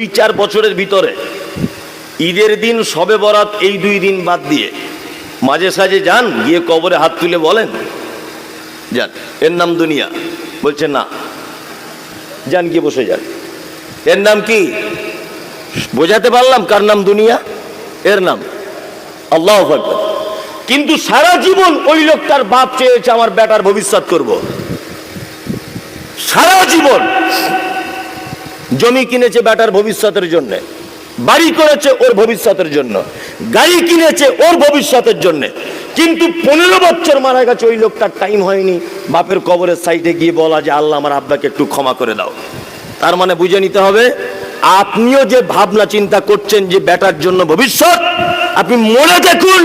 দুই চার বছরের ভিতরে। ঈদের দিন সবে বরাত এই দুই দিন বাদ দিয়ে মাঝে সাঝে যান, গিয়ে কবরে হাত তুলে বলেন, যান, এর নাম দুনিয়া। বলছে, না। যান, গিয়ে বসে যান। এর নাম কি? বোঝাতে পারলাম কার নাম দুনিয়া? এর নাম আল্লাহ কিন্তু সারা জীবন ওই লোকটার বাপ চেয়েছে, আমার বেটার ভবিষ্যৎ করব। সারা জীবন। জমি কিনেছে বেটার ভবিষ্যতের জন্য, বাড়ি করেছে ওর ভবিষ্যতের জন্য, গাড়ি কিনেছে ওর ভবিষ্যতের জন্য। কিন্তু পনেরো বছর মারা গেছে, ওই লোকটার টাইম হয়নি। বাপের কবরের সাইডে গিয়ে বলা যে, আল্লাহ আমার আব্বাকে একটু ক্ষমা করে দাও। তার মানে বুঝে নিতে হবে, আপনিও যে ভাবনা চিন্তা করছেন যে বেটার জন্য ভবিষ্যৎ, আপনি মনে দেখুন,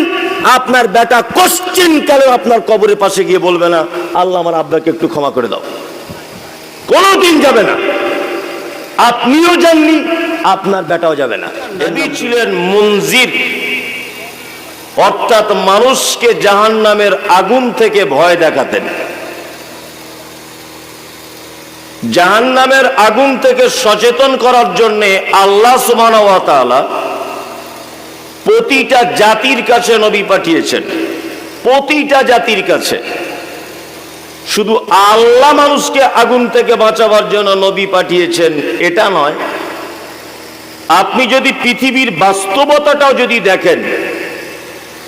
আপনার বেটা কোশ্চিন কালেও আপনার কবরের পাশে গিয়ে বলবে না, আল্লাহ আমার আব্বাকে একটু ক্ষমা করে দাও। কোনোদিন যাবে না। আপনিও যাননি আপনার বেটাও যাবে না। নবী ছিলেন মঞ্জির অর্থাৎ মানুষকে জাহান নামের আগুন থেকে ভয় দেখাতেন। জাহান নামের আগুন থেকে সচেতন করার জন্য আল্লাহ তাআলা প্রতিটা জাতির কাছে নবী পাঠিয়েছেন। প্রতিটা জাতির কাছে। শুধু আল্লাহ মানুষকে আগুন থেকে বাঁচাবার জন্য নবী পাঠিয়েছেন, এটা নয়। আপনি যদি পৃথিবীর বাস্তবতাটাও যদি দেখেন,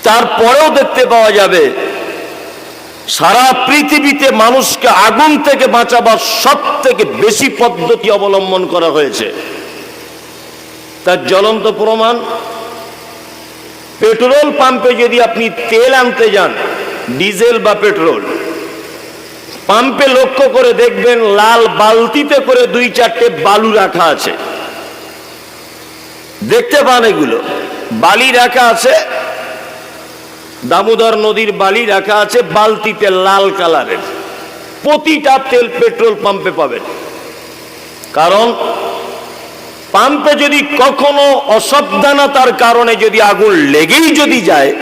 তারপরেও দেখতে পাওয়া যাবে, সারা পৃথিবীতে মানুষকে আগুন থেকে বাঁচাবার সব থেকে বেশি পদ্ধতি অবলম্বন করা হয়েছে। তার জ্বলন্ত প্রমাণ, পেট্রোল পাম্পে যদি আপনি তেল আনতে যান, ডিজেল বা পেট্রোল পাম্পে লক্ষ্য করে দেখবেন লাল বালতিতে করে দুই চারটে বালু রাখা আছে। দেখতে পান এগুলো। বালি রাখা আছে, দামোদর নদীর বালি রাখা আছে, বালতিতে লাল কালারের। প্রতিটা তেল পেট্রোল পাম্পে পাবেন। কারণ পাম্পে যদি কখনো অসাবধানতার কারণে যদি আগুন লেগেই যদি যায়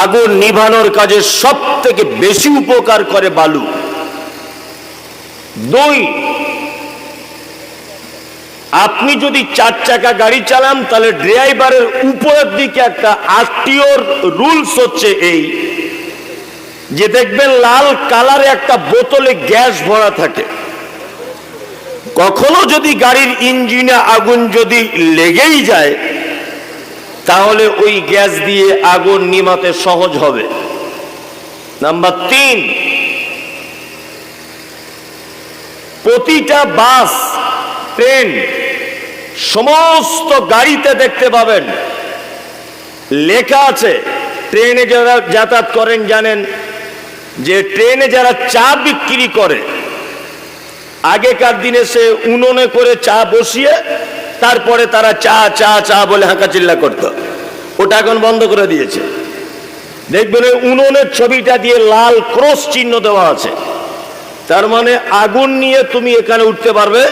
আগুন নিভানোর কাজে সব থেকে বেশি উপকার করে বালু। দুই, আপনি যদি চার চাকা গাড়ি চালান, তাহলে ড্রাইভারের উপরের দিকে একটা আরটিওর রুলস হচ্ছে এই, যে দেখবেন লাল কালারে একটা বোতলে গ্যাস ভরা থাকে। কখনো যদি গাড়ির ইঞ্জিনে আগুন যদি লেগেই যায় তাহলে ওই গ্যাস দিয়ে আগুন নিমাতে সহজ হবে। নাম্বার তিন, প্রতিটা বাস, ট্রেন, সমস্ত গাড়িতে দেখতে পাবেন। লেখা আছে, ট্রেনে যারা যাতায়াত করেন জানেন যে ট্রেনে যারা চা বিক্রি করে, আগেকার দিনে সে উনুনে করে চা বসিয়ে তারপরে তারা চা চা চা বলে হাঁকাচিল্লা করতো। ওটা এখন বন্ধ করে দিয়েছে। দেখবেন ওই উনুনের ছবিটা দিয়ে লাল ক্রস চিহ্ন দেওয়া আছে। তার মানে আগুন নিয়ে তুমি এখানে উঠতে পারবে?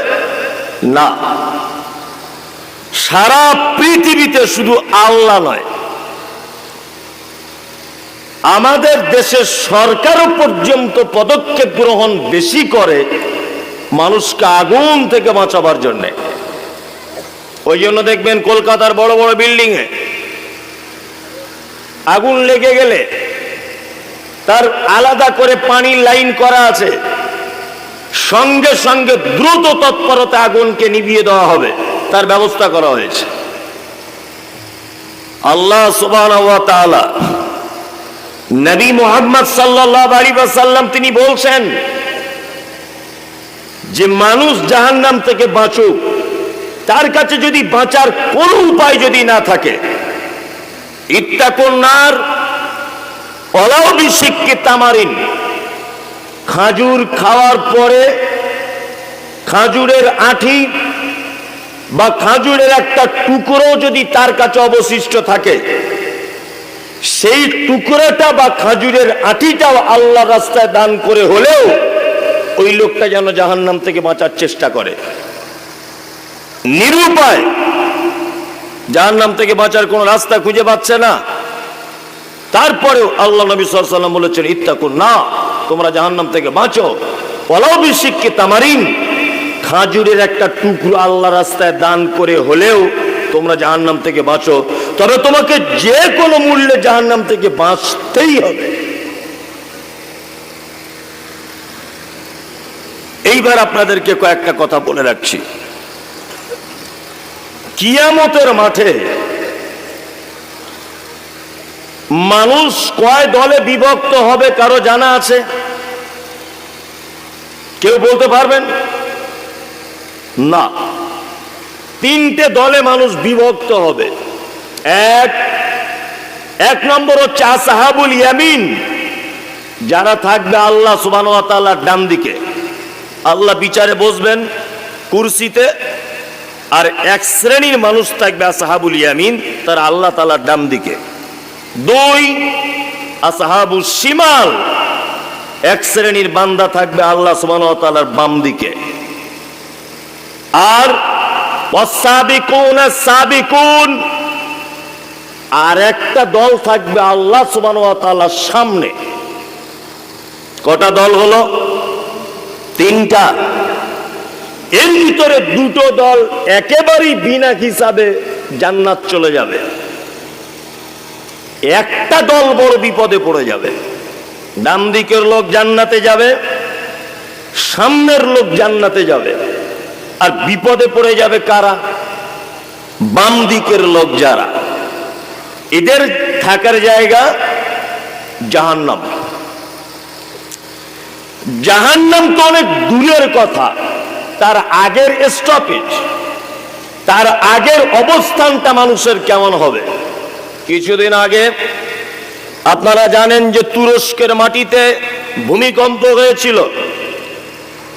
না। সারা পৃথিবীতে শুধু আল্লাহ নয়। আমাদের দেশের সরকারও পর্যন্ত পদক্ষেপ গ্রহণ বেশি করে মানুষকে আগুন থেকে বাঁচাবার জন্য। ওই জন্য দেখবেন কলকাতার বড় বড় বিল্ডিং এ আগুন লেগে গেলে তার আলাদা করে পানির লাইন করা আছে। সঙ্গে সঙ্গে দ্রুত তৎপরতা আগুনকে নিভিয়ে দেওয়া হবে। তার ব্যবস্থা করা হয়েছে। আল্লাহ নবী মুহাম্মদ সাল্লাল্লাহু আলাইহি ওয়াসাল্লাম তিনি বলছেন যে মানুষ জাহান্নাম থেকে বাঁচুক। তার কাছে যদি বাঁচার কোনো উপায় যদি না থাকে, ইত্তাকুন্নার অলাউবি শিক্ষে তামারিন, খাজুর খাওয়ার পরে খাজুরের আঠি বা খাজুরের একটা টুকরো যদি তার কাছে অবশিষ্ট থাকে, সেই টুকরোটা বা খাজুরের আঠিটাও আল্লাহ রাস্তায় দান করে হলেও ওই লোকটা যেন জাহান্নাম থেকে বাঁচার চেষ্টা করে। নিরুপায়। যার নাম থেকে বাঁচার কোনো রাস্তা খুঁজে পাচ্ছে না। তারপরেও আল্লাহ নবী সাল্লাম বলেছেন ইত্তাকুন না তোমরা জাহান্নাম থেকে বাঁচো। পলাও বিশিককে তামারিন। খাজুরের একটা টুকরো আল্লাহ রাস্তায় দান করে হলেও তোমরা জাহান্নাম থেকে বাঁচো। তবে তোমাকে যে কোনো মূল্যে জাহান্নাম থেকে বাঁচতেই হবে। এইবার আপনাদেরকে কয়েকটা কথা বলে রাখছি। কিয়ামতের মাঠে মানুষ কয় দলে বিভক্ত হবে কারও জানা আছে? কেউ বলতে পারবেন? না। তিনটে দলে মানুষ বিভক্ত হবে। এক এক নম্বর হচ্ছে আসাহাবুল ইয়ামিন, যারা থাকবে আল্লাহ সুবান ডান দিকে। আল্লাহ বিচারে বসবেন, কুরসিতে আর এক শ্রেণির মানুষ থাকবে আসাহাবুল ইয়ামিন, তার আল্লাহ তালার ডান দিকে। দুই আসাহাবু শিমাল, এক শ্রেণির বান্দা থাকবে আল্লাহ সুবান তালার বাম দিকে। আর সাবিকুন, আর একটা দল থাকবে আল্লাহ সুবান তালার সামনে। কটা দল হলো? তিনটা। এর ভিতরে দুটো দল একেবারেই বিনা হিসাবে জান্নাত চলে যাবে। একটা দল বড় বিপদে পড়ে যাবে। ডান দিকের লোক জান্নাতে যাবে, সামনের লোক জান্নাতে যাবে। আর বিপদে পড়ে যাবে কারা? বাম দিকের লোক যারা। এদের থাকার জায়গা জাহান্নাম। জাহান্নাম তো অনেক দূরের কথা। তার আগের স্টপেজ তার আগের অবস্থানটা মানুষের কেমন হবে? কিছুদিন আগে আপনারা জানেন যে তুরস্কের মাটিতে ভূমিকম্প হয়েছিল।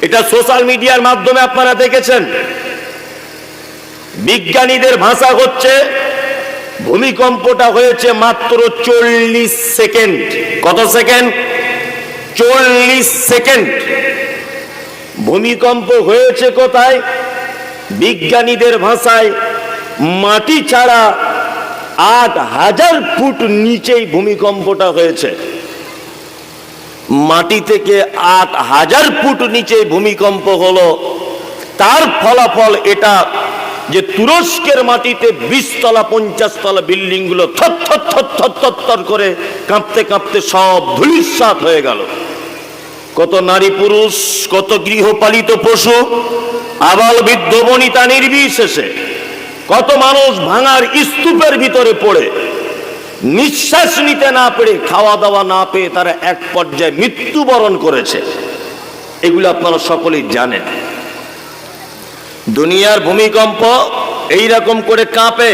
এটা সোশ্যাল মিডিয়ার মাধ্যমে আপনারা দেখেছেন। বিজ্ঞানীদের ভাষা হচ্ছে, ভূমিকম্পটা হয়েছে মাত্র চল্লিশ সেকেন্ড। কত সেকেন্ড? চল্লিশ সেকেন্ড। ভূমিকম্প হয়েছে কোথায়? বিজ্ঞানীদের ভাষায় মাটি ছাড়া আট হাজার ফুট নিচেই ভূমিকম্পটা হয়েছে। মাটি থেকে আট হাজার ফুট নিচে ভূমিকম্প হলো। তার ফলাফল এটা যে তুরস্কের মাটিতে বিশ তলা পঞ্চাশ তলা বিল্ডিংগুলো থর থর করে কাঁপতে কাঁপতে সব ধুলিস্বাত হয়ে গেল। কত নারী পুরুষ, কত গৃহপালিত পশু, আবাল বৃদ্ধ বনিতা নির্বিশেষে, কত মানুষ ভাঙার স্তূপের ভিতরে পড়ে, নিঃশ্বাস নিতে না পেরে খাওয়া দাওয়া না পেয়ে তারা এক পর্যায়ে মৃত্যুবরণ করেছে। এগুলো আপনারা সকলেই জানেন। দুনিয়ার ভূমিকম্প এই রকম করে কাঁপে,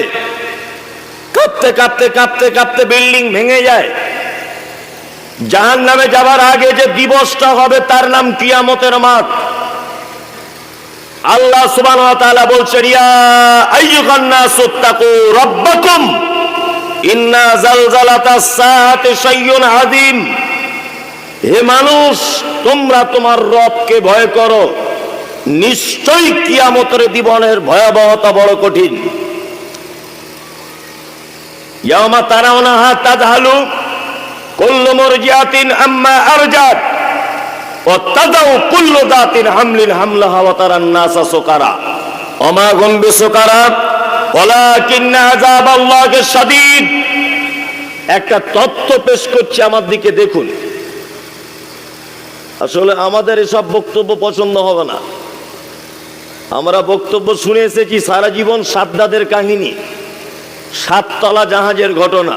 কাঁপতে কাঁপতে কাঁপতে কাঁপতে বিল্ডিং ভেঙে যায়। জাহান নামে যাবার আগে যে দিবসটা হবে, তার নাম কিয়ামতের মাঠ। আল্লাহ তাআলা বলছেন হে মানুষ, তোমরা তোমার রবকে ভয় করো। নিশ্চয়ই কিয়ামতের জীবনের ভয়াবহতা বড় কঠিন। ইয়ামা তারাউনাহা তাযহালু কুল্লু মুরজিআতিন আম্মা আরজাত। ওয়াতাদাউ কুল্লু দাতিন হামলিন একটা তত্ত্ব পেশ করছে আমার দিকে দেখুন। আসলে আমাদের এসব বক্তব্য পছন্দ হবে না। আমরা বক্তব্য শুনে এসেছি সারা জীবন সাদ্দাদের কাহিনী, সাততলা জাহাজের ঘটনা।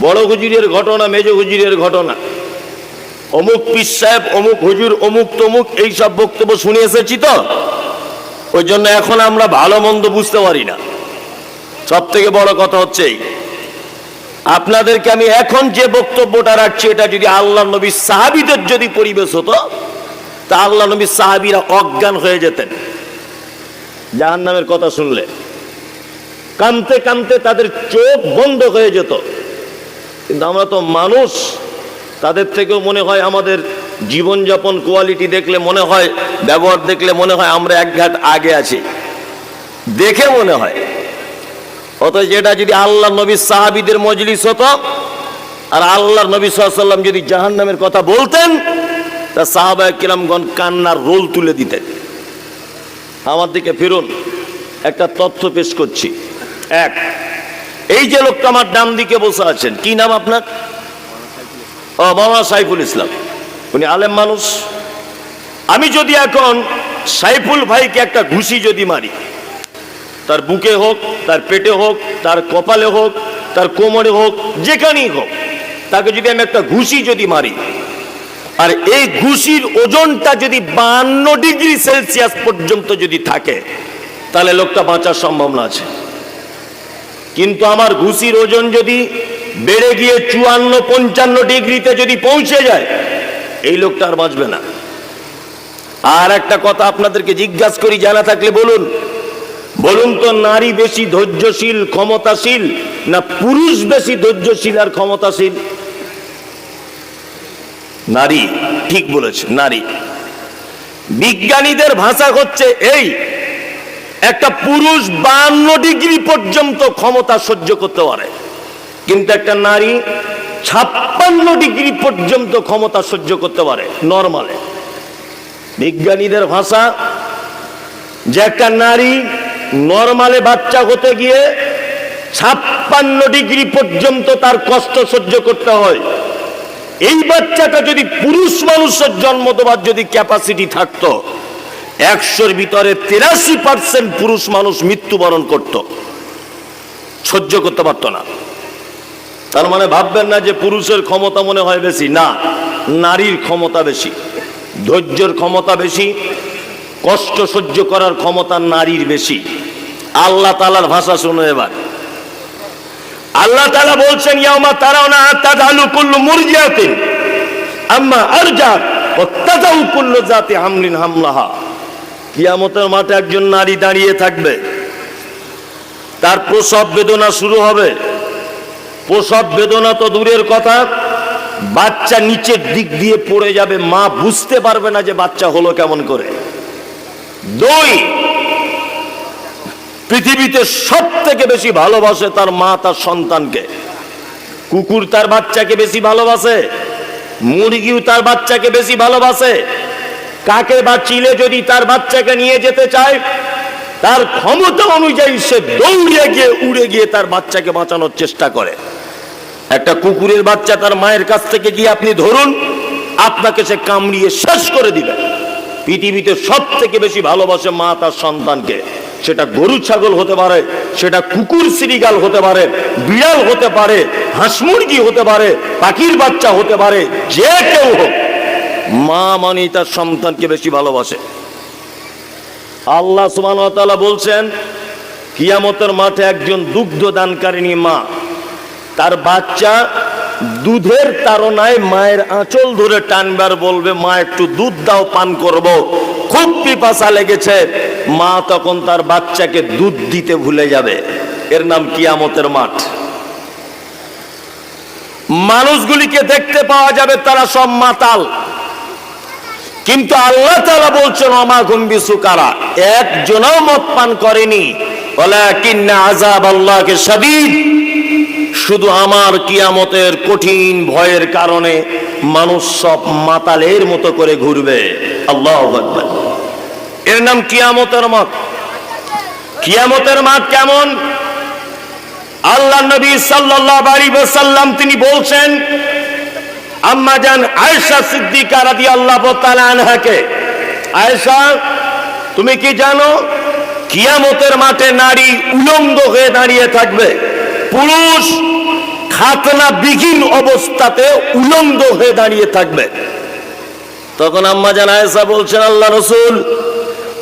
বড় হুজুরের ঘটনা, মেজ হুজুরের ঘটনা। অমুক পিস সাহেব, অমুক হুজুর, অমুক তমুক, এই সব বক্তব্য শুনে এসেছি তো? ওই জন্য এখন আমরা ভালো মন্দ বুঝতে পারি না। সব থেকে বড় কথা হচ্ছে এই। আপনাদেরকে আমি এখন যে বক্তব্যটা রাখছি, এটা যদি আল্লাহ নবী সাহাবিদের যদি পরিবেশ হতো, তা আল্লাহ নবী সাহাবিরা অজ্ঞান হয়ে যেতেন। জাহান নামের কথা শুনলে। কানতে কানতে তাদের চোখ বন্ধ হয়ে যেত। কিন্তু আমরা তো মানুষ। তাদের থেকেও মনে হয় আমাদের জীবনযাপন কোয়ালিটি দেখলে মনে হয়, ব্যবহার দেখলে মনে হয় আমরা এক ঘাট আগে আছি। দেখে মনে হয়। অত যেটা যদি আল্লাহ নবী সাহাবিদের মজলিস হতো, আর আল্লাহ নবী সাল্লাম যদি জাহান নামের কথা বলতেন, তা সাহাবা কিরামগণ কান্নার রোল তুলে দিতেন। আমার দিকে ফিরুন, একটা তথ্য পেশ করছি। এক এই যে লোকটা আমার ডান দিকে বসে আছেন, কি নাম আপনার? মামা সাইফুল ইসলাম। উনি আলেম মানুষ। আমি যদি এখন সাইফুল ভাইকে একটা ঘুষি যদি মারি, তার বুকে হোক, তার পেটে হোক, তার কপালে হোক, তার কোমরে হোক, যেখানেই হোক, তাকে যদি আমি একটা ঘুষি যদি মারি, আর এই ঘুষির ওজনটা যদি বান্ন ডিগ্রি সেলসিয়াস পর্যন্ত যদি থাকে, তাহলে লোকটা বাঁচার সম্ভাবনা আছে। কিন্তু আমার ঘুষির ওজন যদি বেড়ে গিয়ে চুয়ান্ন, পঞ্চান্ন ডিগ্রিতে যদি পৌঁছে যায়, এই লোকটা আর বাঁচবে না। আর একটা কথা আপনাদেরকে জিজ্ঞাসা করি, জানা থাকলে বলুন। বলুন তো, নারী বেশি ধৈর্যশীল, ক্ষমতাশীল, না পুরুষ বেশি ধৈর্যশীল আর ক্ষমতাশীল? নারী, ঠিক বলেছে নারী। বিজ্ঞানীদের ভাষা হচ্ছে এই একটা পুরুষ বান্ন ডিগ্রি পর্যন্ত ক্ষমতা সহ্য করতে পারে। কিন্তু একটা নারী ছাপ্পান্ন ডিগ্রি পর্যন্ত ক্ষমতা সহ্য করতে পারে, নর্মালে। বিজ্ঞানীদের ভাষা যে একটা নারী নর্মালে বাচ্চা হতে গিয়ে ছাপ্পান্ন ডিগ্রি পর্যন্ত তার কষ্ট সহ্য করতে হয়। এই বাচ্চাটা যদি পুরুষ মানুষের জন্ম দেওয়ার যদি ক্যাপাসিটি থাকতো একশোর ভিতরে তেরাশি পার্সেন্ট পুরুষ মানুষ মৃত্যুবরণ করত। সহ্য করতে পারতো না। তার মানে ভাববেন না যে পুরুষের ক্ষমতা মনে হয় বেশি। না, নারীর ক্ষমতা বেশি। ধৈর্যের ক্ষমতা বেশি। কষ্ট সহ্য করার ক্ষমতা নারীর বেশি। আল্লাহ তালার ভাষা শুনো এবার। আল্লাহ তালা বলছেন ইয়ামা তারাও না তাদালু কুল্লু মুরজিয়াতিন, আম্মা আরজাত ও তাদাউ কুল্লু জাতি হামলিন হামলাহা। কিয়ামতের মাঠে একজন নারী দাঁড়িয়ে থাকবে। তার প্রসব বেদনা শুরু হবে। প্রসব বেদনা তো দূরের কথা। বাচ্চা নিচের দিক দিয়ে পড়ে যাবে। মা বুঝতে পারবে না যে বাচ্চা হলো কেমন করে। দুই, পৃথিবীতে সব থেকে বেশি ভালোবাসে তার মা তার সন্তানকে। কুকুর তার বাচ্চাকে বেশি ভালোবাসে। মুরগিও তার বাচ্চাকে বেশি ভালোবাসে। কাকে বা চিলে যদি তার বাচ্চাকে নিয়ে যেতে চায়, তার ক্ষমতা অনুযায়ী সে দৌড়ে গিয়ে উড়ে গিয়ে তার বাচ্চাকে বাঁচানোর চেষ্টা করে। একটা কুকুরের বাচ্চা তার মায়ের কাছ থেকে গিয়ে আপনি ধরুন, আপনাকে সে কামড়িয়ে শেষ করে দিবে। পৃথিবীতে সব থেকে বেশি ভালোবাসে মা তার সন্তানকে। সেটা গরু ছাগল হতে পারে, সেটা কুকুর সিরিগাল হতে পারে, বিড়াল হতে পারে, হাঁস মুরগি হতে পারে, পাখির বাচ্চা হতে পারে, যে কেউ হোক। মা মানে তার সন্তানকে বেশি ভালোবাসে। আল্লাহ সুমান বলছেন, কিয়ামতের মাঠে একজন দুগ্ধ দানকারিনী মা, তার বাচ্চা দুধের তাড়নায় মায়ের আঁচল ধরে টানবার বলবে, মা, একটু দুধ দাও, পান করব। খুব পিপাসা লেগেছে। মা তখন তার বাচ্চাকে দুধ দিতে ভুলে যাবে। এর নাম কিয়ামতের মাঠ। মানুষগুলিকে দেখতে পাওয়া যাবে তারা সব মাতাল। কিন্তু আল্লাহ তালা বলছেন অমা গম্বি সুকারা একজনও মত পান করেনি। শুধু আমার কিয়ামতের কঠিন ভয়ের কারণে মানুষ সব মাতালের মতো করে ঘুরবে। আল্লাহ। এর নাম কিয়ামতের মত কিয়ামতের মাঠ কেমন? আল্লাহ নবী সাল্লাল্লাহু আলাইহি ওয়াসাল্লাম তিনি বলছেন আম্মা জান আয়েশা সিদ্দিকা রাদিয়াল্লাহু তাআলা আনহাকে। আয়েশা, তুমি কি জানো, কিয়ামতের মাঠে নারী উলঙ্গ হয়ে দাঁড়িয়ে থাকবে। পুরুষ খাতনা বিহীন অবস্থাতে উলঙ্গ হয়ে দাঁড়িয়ে থাকবে। তখন আম্মা জান আয়েশা বলছেন, আল্লাহ রসুল,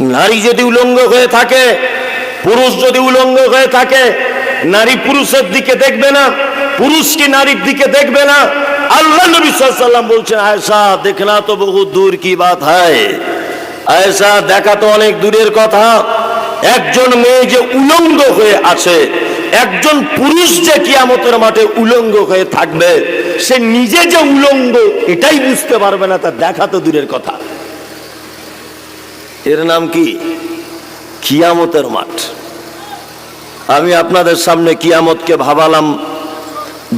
নারী যদি উলঙ্গ হয়ে থাকে, পুরুষ যদি উলঙ্গ হয়ে থাকে, নারী পুরুষের দিকে দেখবে না, পুরুষ কি নারীর দিকে দেখবে না? আল্লাহ নবী সাল্লাম বলছেন, আয়েশা দেখনা তো বহু দূর কি বাত হয়। আয়েশা, দেখা তো অনেক দূরের কথা। একজন মেয়ে যে উলঙ্গ হয়ে আছে, একজন পুরুষ যে কিয়ামতের মাঠে উলঙ্গ হয়ে থাকবে, সে নিজে যে উলঙ্গ, এটাই বুঝতে পারবে না তার দেখা তো দূরের কথা। এর নাম কি? কিয়ামতের মাঠ। আমি আপনাদের সামনে কিয়ামতকে ভাবালাম,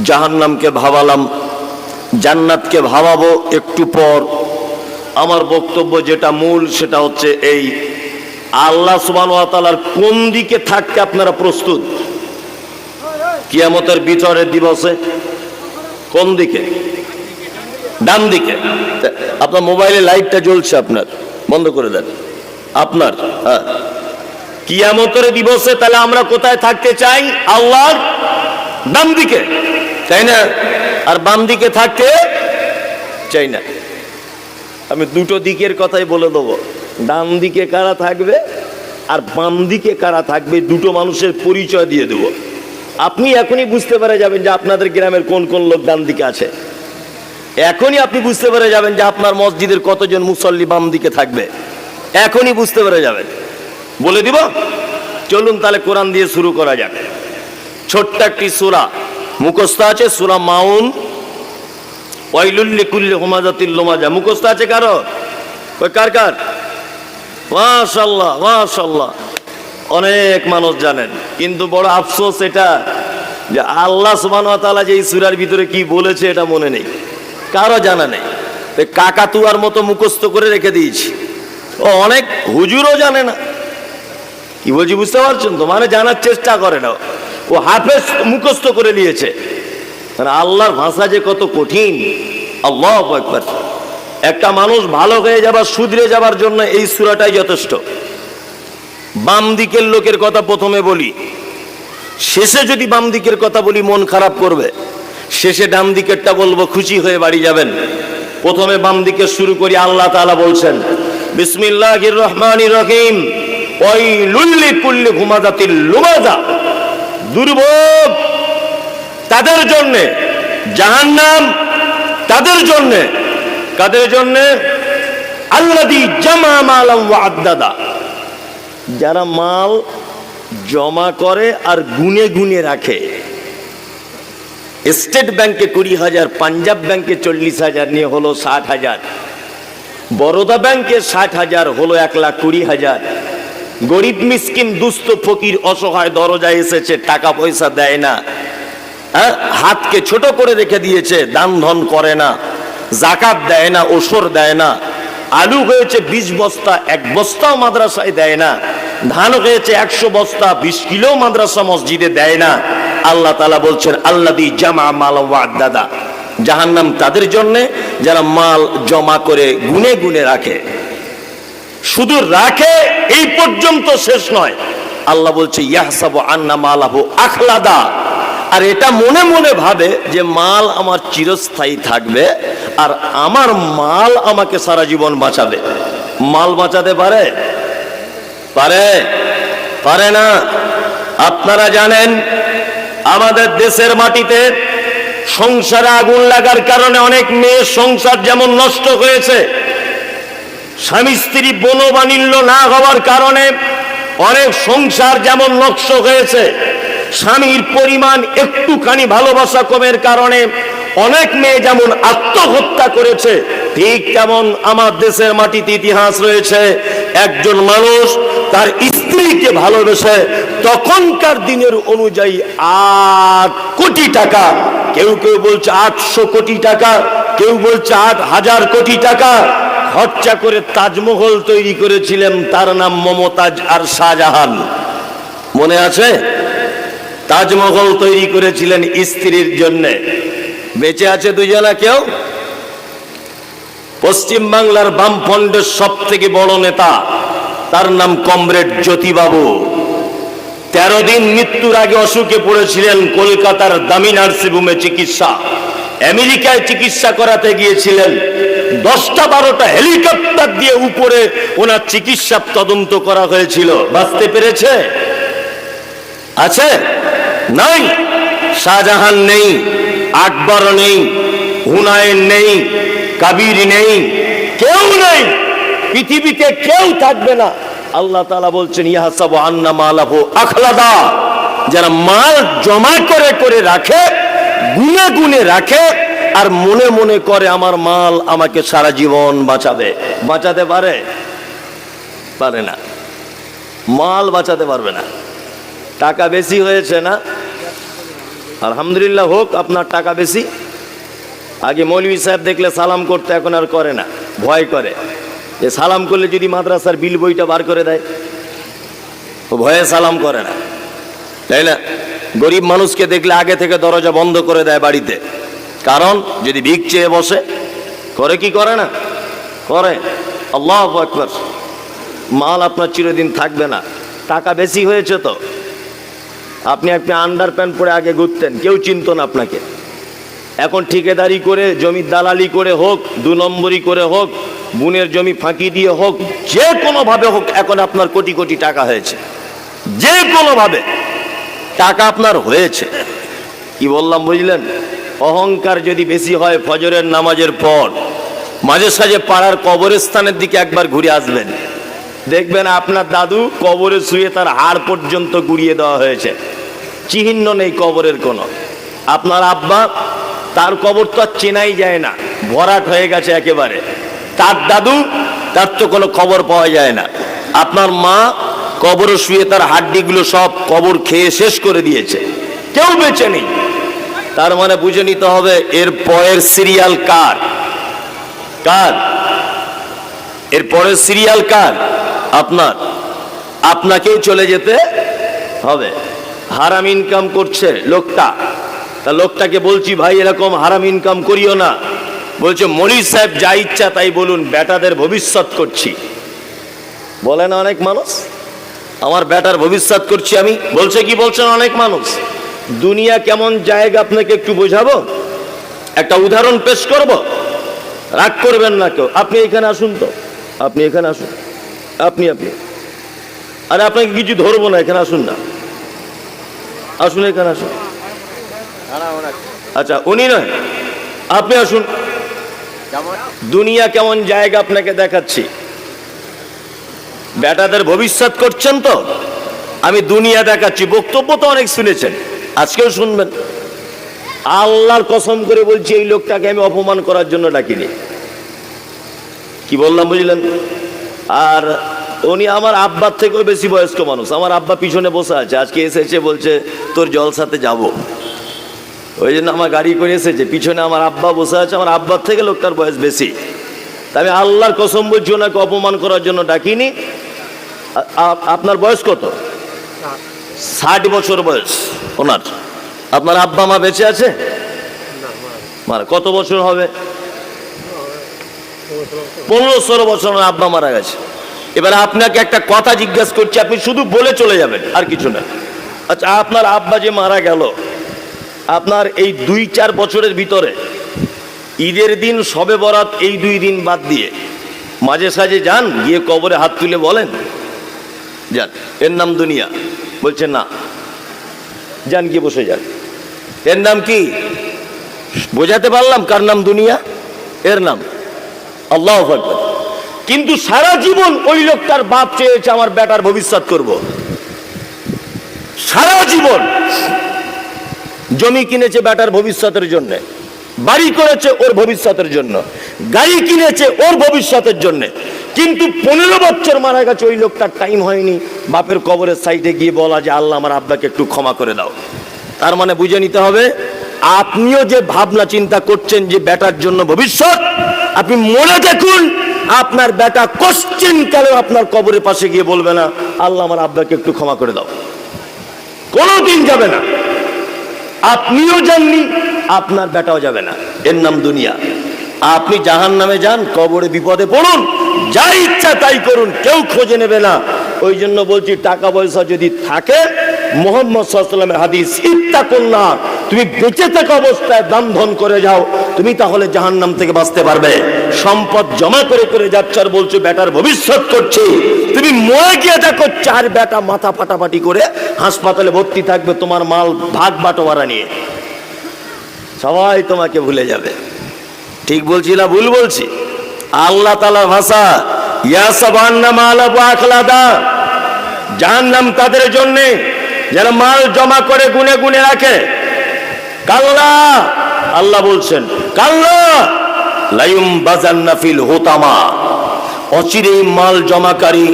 জাহান্নামকে ভাবালাম জান্নাতকে ভাবাবো একটু পর। আমার বক্তব্য যেটা মূল, সেটা হচ্ছে এই, আল্লাহ সুবান তালার কোন দিকে থাকতে আপনারা প্রস্তুত? কিয়ামতের বিচারের দিবসে? কোন দিকে? ডান দিকে। আপনার মোবাইলে লাইটটা জ্বলছে আপনার। বন্ধ করে দেন। আপনার হ্যাঁ। কিয়ামতের দিবসে তাহলে আমরা কোথায় থাকতে চাই? আল্লাহর ডান দিকে। তাই না? আর বাম দিকে থাকতে চাই না আমি দুটো দিকের কথাই বলে দেবো। ডান দিকে কারা থাকবে আর বাম দিকে কারা থাকবে দুটো মানুষের পরিচয় দিয়ে দেবো। আপনি এখনই বুঝতে পেরে যাবেন যে আপনাদের গ্রামের কোন কোন লোক ডান দিকে আছে। এখনই আপনি বুঝতে পেরে যাবেন যে আপনার মসজিদের কতজন মুসল্লি বাম দিকে থাকবে। এখনই বুঝতে পেরে যাবেন। বলে দিব? চলুন তাহলে কোরআন দিয়ে শুরু করা যাক। ছোট্ট একটি সুরা। মুখস্থ আছে সুরা মাউন। মুখস্থ আছে কারও? কার কার? অনেক মানুষ জানেন। কিন্তু বড় আফসোস এটা যে আল্লাহ ওয়া যে এই সূরার ভিতরে কি বলেছে এটা মনে নেই। কারও জানা নেই। কাকাতুয়ার মতো মুখস্থ করে রেখে দিয়েছি। ও অনেক হুজুরও জানে না। কি বলছি বুঝতে পারছেন তো? মানে জানার চেষ্টা করে না। ও হাফেজ মুখস্থ করে নিয়েছে। মানে আল্লাহর ভাষা যে কত কঠিন, আল্লাহ একবার একটা মানুষ ভালো হয়ে যাবার শুধরে যাবার জন্য এই সুরাটাই যথেষ্ট। বাম দিকের লোকের কথা প্রথমে বলি। শেষে যদি বাম দিকের কথা বলি, মন খারাপ করবে। শেষে ডান দিকেরটা বলব, খুশি হয়ে বাড়ি যাবেন। প্রথমে বাম দিকে শুরু করি, আল্লাহ তাআলা বলছেন, বিসমিল্লাহির রহমানির রহিম ওই লুল্লি কুল্লি ঘুমাজাতিল লুমাজা। দুর্ভোগ তাদের জন্যে, জাহান্নাম তাদের জন্যে। কাদের জন্যে? আল্লাদি জামা মালাম ওয়া আদ্দাদা। যারা মাল জমা করে আর গুনে গুনে রাখে। স্টেট ব্যাংকে কুড়ি হাজার, পাঞ্জাব ব্যাংকে চল্লিশ হাজার, নিয়ে হলো ষাট হাজার। বরোদা ব্যাংকে ষাট হাজার, হলো এক লাখ কুড়ি হাজার। গরিব মিসকিন, দুস্থ ফকির অসহায় দরজায় এসেছে, টাকা পয়সা দেয় না। হ্যাঁ? হাতকে ছোট করে রেখে দিয়েছে, দান ধন করে না। জাকাত দেয় না ওসর দেয় না। আলু হয়েছে বিশ বস্তা, এক বস্তাও মাদ্রাসায় দেয় না। ধান হয়েছে একশো বস্তা, বিশ কিলো মাদ্রাসা মসজিদে দেয় না। আল্লাহ তালা বলছেন আল্লাহ দি জামা মাল দাদা জাহান্নাম তাদের জন্যে যারা মাল জমা করে গুনে গুনে রাখে। শুধু রাখে এই পর্যন্ত শেষ নয়। আল্লাহ বলছে, ইয়াহসাবু আন্না মালাহু আখলাদা। আর এটা মনে মনে ভাবে যে মাল আমার চিরস্থায়ী থাকবে আর আমার মাল আমাকে সারা জীবন বাঁচাবে। মাল বাঁচাতে পারে? পারে। পারে না। আপনারা জানেন, আমাদের দেশের মাটিতে সংসারে আগুন লাগার কারণে অনেক মেয়ের সংসার যেমন নষ্ট হয়েছে স্বামী স্ত্রী বনবানিল্য না হওয়ার কারণে অনেক সংসার যেমন নষ্ট হয়েছে, স্বামীর পরিমাণ একটুখানি ভালোবাসা কমের কারণে অনেক মেয়ে যেমন আত্মহত্যা করেছে, ঠিক তেমন আমার দেশের মাটিতে ইতিহাস রয়েছে, একজন মানুষ তার স্ত্রীকে ভালোবেসে তখনকার দিনের অনুযায়ী আট কোটি টাকা, কেউ কেউ বলছে আটশো কোটি টাকা, কেউ বলছে আট হাজার কোটি টাকা খরচা করে তাজমহল তৈরি করেছিলেন তার নাম মমতাজ আর শাহজাহান। মনে আছে? তাজমহল তৈরি করেছিলেন স্ত্রীর জন্য। বেঁচে আছে দুজনা কেউ? পশ্চিম বাংলার বামফ্রন্টের সব থেকে বড় নেতা, তার নাম কমরেড জ্যোতিবাবু। তেরো দিন মৃত্যুর আগে অসুখে পড়েছিলেন কলকাতার দামি নার্সিংহোমে চিকিৎসা। আমেরিকায় চিকিৎসা করাতে গিয়েছিলেন দশটা বারোটা হেলিকপ্টার দিয়ে উপরে ওনার চিকিৎসা তদন্ত করা হয়েছিল। বাঁচতে পেরেছে? আছে? নাই? শাহজাহান নেই, আকবর নেই, হুনায়ন নেই, কাবির নেই, কেউ নেই। পৃথিবীতে কেউ থাকবে না। আল্লাহ তালা বলছেন, ইয়াহাসাবু আন্না মালাহু আখলাদা। যারা মাল জমা করে করে রাখে, গুনে গুনে রাখে আর মনে মনে করে আমার মাল আমাকে সারা জীবন বাঁচাবে। বাঁচাতে পারে? পারে না। মাল বাঁচাতে পারবে না। টাকা বেশি হয়েছে না? আলহামদুলিল্লাহ হোক, আপনার টাকা বেশি। আগে মৌলভী সাহেব দেখলে সালাম করতে, এখন আর করে না। ভয় করে। যে সালাম করলে যদি মাদ্রাসার বিল বইটা বার করে দেয় ভয়ে সালাম করে না। তাই না? গরিব মানুষকে দেখলে আগে থেকে দরজা বন্ধ করে দেয় বাড়িতে। কারণ যদি ভিক চেয়ে বসে, করে কি করে না? করে। আল্লাহ একবার মাল আপনার চিরদিন থাকবে না। টাকা বেশি হয়েছে তো। আপনি আপনি আন্ডার প্যান্ট পরে আগে ঘুরতেন, কেউ চিনত না আপনাকে। এখন ঠিকাদারি করে জমির দালালি করে হোক, দু নম্বরই করে হোক, বুনের জমি ফাঁকি দিয়ে হোক, যে কোনোভাবে হোক, এখন আপনার কোটি কোটি টাকা হয়েছে। যে কোনোভাবে। টাকা আপনার হয়েছে। কি বললাম বুঝলেন? অহংকার যদি বেশি হয় ফজরের নামাজের পর, মাঝে সাঝে পাড়ার কবরস্থানের দিকে একবার ঘুরে আসবেন। দেখবেন আপনার দাদু কবরে শুয়ে তার হাড় পর্যন্ত গুড়িয়ে দেওয়া হয়েছে। চিহ্ন নেই কবরের কোনো। আপনার আব্বা তার কবর তো আর চেনাই যায় না, ভরাট হয়ে গেছে একেবারে। তার দাদু, তার তো কোনো খবর পাওয়া যায় না। আপনার মা কবরে শুয়ে তার হাড্ডিগুলো সব কবর খেয়ে শেষ করে দিয়েছে। কেউ বেঁচে নেই। তার মানে বুঝে নিতে হবে, এর পরের সিরিয়াল কার? কার? এর পরের সিরিয়াল কার? আপনার। আপনাকেই চলে যেতে হবে। হারাম ইনকাম করছে লোকটা। তা লোকটাকে বলছি, ভাই, এরকম হারাম ইনকাম করিও না। বলছে, মনির সাহেব যা ইচ্ছা তাই বলুন বেটাদের ভবিষ্যৎ করছি। বলে না অনেক মানুষ? আমার বেটার ভবিষ্যৎ করছি আমি। বলছে কি? বলছেন অনেক মানুষ? দুনিয়া কেমন জায়গা আপনাকে একটু বোঝাবো? একটা উদাহরণ পেশ করব? রাগ করবেন না কেউ। আপনি এখানে আসুন তো। আপনি এখানে আসুন। আপনি আপনি। আরে আপনাকে কিছু ধরবো না, এখানে আসুন না। আসুন, এখানে আসুন। আচ্ছা উনি নয়। আপনি আসুন। দুনিয়া কেমন জায়গা আপনাকে দেখাচ্ছি। বেটাদের ভবিষ্যৎ করছেন তো? আমি দুনিয়া দেখাচ্ছি। বক্তব্য তো অনেক শুনেছেন। আজকেও শুনবেন। আল্লাহর কসম করে বলছি, এই লোকটাকে আমি অপমান করার জন্য ডাকিনি। কি বললাম বুঝলেন? আর উনি আমার আব্বার থেকেও বেশি বয়স্ক মানুষ। আমার আব্বা পিছনে বসে আছে। আজকে এসেছে, বলছে, তোর জলসাতে যাব। ওই জন্য আমার গাড়ি করে এসেছে। পিছনে আমার আব্বা বসে আছে। আমার আব্বার থেকে লোকটার বয়স বেশি। আমি আল্লাহর কসম বলছি, ওনাকে অপমান করার জন্য ডাকিনি। আপনার বয়স কত? ষাট বছর বয়স ওনার। আপনার আব্বা, মা বেঁচে আছে? কত বছর হবে? পনেরো ষোলো বছর ওনার আব্বা মারা গেছে। এবার আপনাকে একটা কথা জিজ্ঞাসা করছি, আপনি শুধু বলে চলে যাবেন, আর কিছু না। আচ্ছা আপনার আব্বা যে মারা গেল, আপনার এই দুই চার বছরের ভিতরে, ঈদের দিন সবে বরাত, এই দুই দিন বাদ দিয়ে, মাঝে সাঝে যান, গিয়ে কবরে হাত তুলে বলেন। যান। এর নাম দুনিয়া। বলছে না। যান, গিয়ে বসে যান। এর নাম কি? বোঝাতে পারলাম কার নাম দুনিয়া? এর নাম। আল্লাহ কিন্তু সারা জীবন ওই লোকটার বাপ চেয়েছে আমার বেটার ভবিষ্যৎ করব। সারা জীবন। জমি কিনেছে বেটার ভবিষ্যতের জন্য। বাড়ি করেছে ওর ভবিষ্যতের জন্য। গাড়ি কিনেছে ওর ভবিষ্যতের জন্য। কিন্তু পনেরো বছর মারা গেছে, ওই লোকটার টাইম হয়নি। বাপের কবরের সাইডে গিয়ে বলা যে, আল্লাহ, আমার আব্বাকে একটু ক্ষমা করে দাও। তার মানে বুঝে নিতে হবে, আপনিও যে ভাবনা চিন্তা করছেন যে বেটার জন্য ভবিষ্যৎ, আপনি মনে দেখুন, আপনার বেটা কোশ্চিন কালেও আপনার কবরের পাশে গিয়ে বলবে না, আল্লাহ, আমার আব্বাকে একটু ক্ষমা করে দাও। কোনোদিন যাবে না। আপনিও যাননি, আপনার বেটাও যাবে না। এর নাম দুনিয়া। আপনি জাহান নামে যান, কবরে বিপদে পড়ুন, যা ইচ্ছা তাই করুন, কেউ খোঁজে নেবে না। ওই জন্য বলছি, টাকা পয়সা যদি থাকে, মোহাম্মদ সাল্লামের হাদিস, ইত্তা কন্যা তুমি বেঁচে থাকা অবস্থায়, দান ধন করে যাও, তুমি তাহলে জাহান্নাম থেকে বাঁচতে পারবে। সম্পদ জমা করে করে যাচ্ছ আর বলছো, বেটার ভবিষ্যৎ করছি। তুমি মরে গিয়ে দেখো, চার বেটা মাথা ফাটাফাটি করে হাসপাতালে ভর্তি থাকবে তোমার মাল ভাগ বাটোয়ারা নিয়ে। সবাই তোমাকে ভুলে যাবে। ঠিক বলছি না, ভুল বলছি? আল্লাহ তালার ভাষা তাদের জন্যে যারা মাল জমা করে রাখে। আল্লাহ বলছেন, কাল্লা লাইম অচিরেই মাল জমাকারী,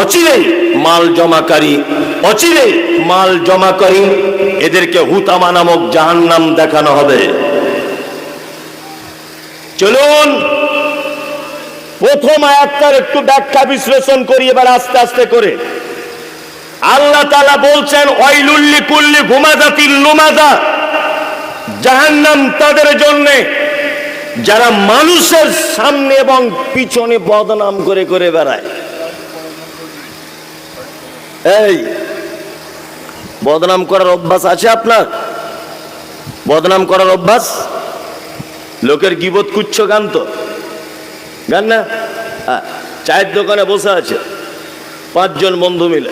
অচিরেই মাল জমাকারী, অচিরেই মাল জমাকারী, এদেরকে হুতামা নামক জাহান্নাম দেখানো হবে। চলুন। প্রথম আয়াতটার একটু ব্যাখ্যা বিশ্লেষণ করি এবার আস্তে আস্তে করে। আল্লাহ তালা বলছেন ওয়াইলুল্লি কুল্লি ঘুমাজাতিল লুমাজা জাহান্নাম তাদের জন্যে। যারা মানুষের সামনে এবং পিছনে বদনাম করে করে বেড়ায়। এই, বদনাম করার অভ্যাস আছে আপনার? বদনাম করার অভ্যাস? লোকের গিবত কুচ্ছ গান তো। গান না? চায়ের দোকানে বসে আছে। পাঁচজন বন্ধু মিলে।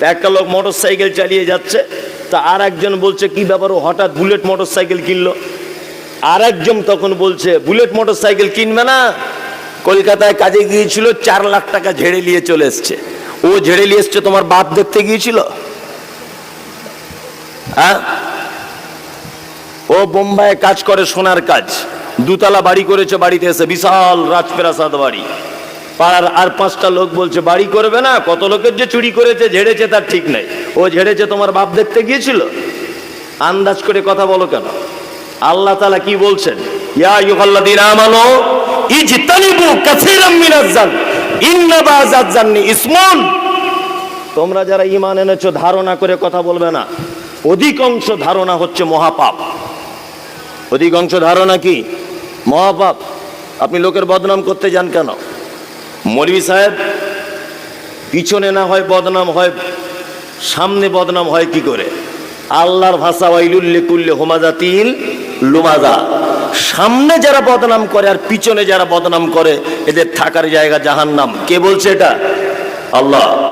একটা লোক মোটর সাইকেল চালিয়ে যাচ্ছে। তা আর একজন বলছে, কি ব্যাপার ও হঠাৎ বুলেট মোটর সাইকেল কিনলো? আর একজন তখন বলছে, বুলেট মোটর সাইকেল কিনবে না? কলকাতায় কাজে গিয়েছিল, চার লাখ টাকা ঝেড়ে নিয়ে চলে এসছে। ও ঝেড়ে নিয়ে এসছে তোমার বাপ দেখতে গিয়েছিল? হ্যাঁ? ও বোম্বাইয়ে কাজ করে সোনার কাজ। দুতলা বাড়ি করেছে, বাড়িতে এসে বিশাল রাজপ্রাসাদ বাড়ি। পাড়ার আর পাঁচটা লোক বলছে, বাড়ি করবে না, কত লোকের যে চুরি করেছে, ঝেড়েছে তার ঠিক নেই। ও ঝেড়েছে তোমার বাপ দেখতে গিয়েছিল? আন্দাজ করে কথা বলো কেন? আল্লাহ তালা কি বলছেন? ইয়া ইউহাল্লাযীনা আমানু ইজতানিবু কাসীরাম মিনাজ জান ইন্না ইসমুন। তোমরা যারা ঈমান এনেছো, ধারণা করে কথা বলবে না। অধিকাংশ ধারণা হচ্ছে মহাপাপ। অধিকাংশ ধারণা কি? মহাপাপ। আপনি লোকের বদনাম করতে যান কেন? মৌলভী সাহেব, পিছনে না হয় বদনাম হয়, সামনে বদনাম হয় কি করে? আল্লাহর ভাষা ওয়াইলুল্লে কুল্লে হোমাজা তিল লুমাজা। সামনে যারা বদনাম করে আর পিছনে যারা বদনাম করে, এদের থাকার জায়গা জাহান্নাম। কে বলছে এটা? আল্লাহ।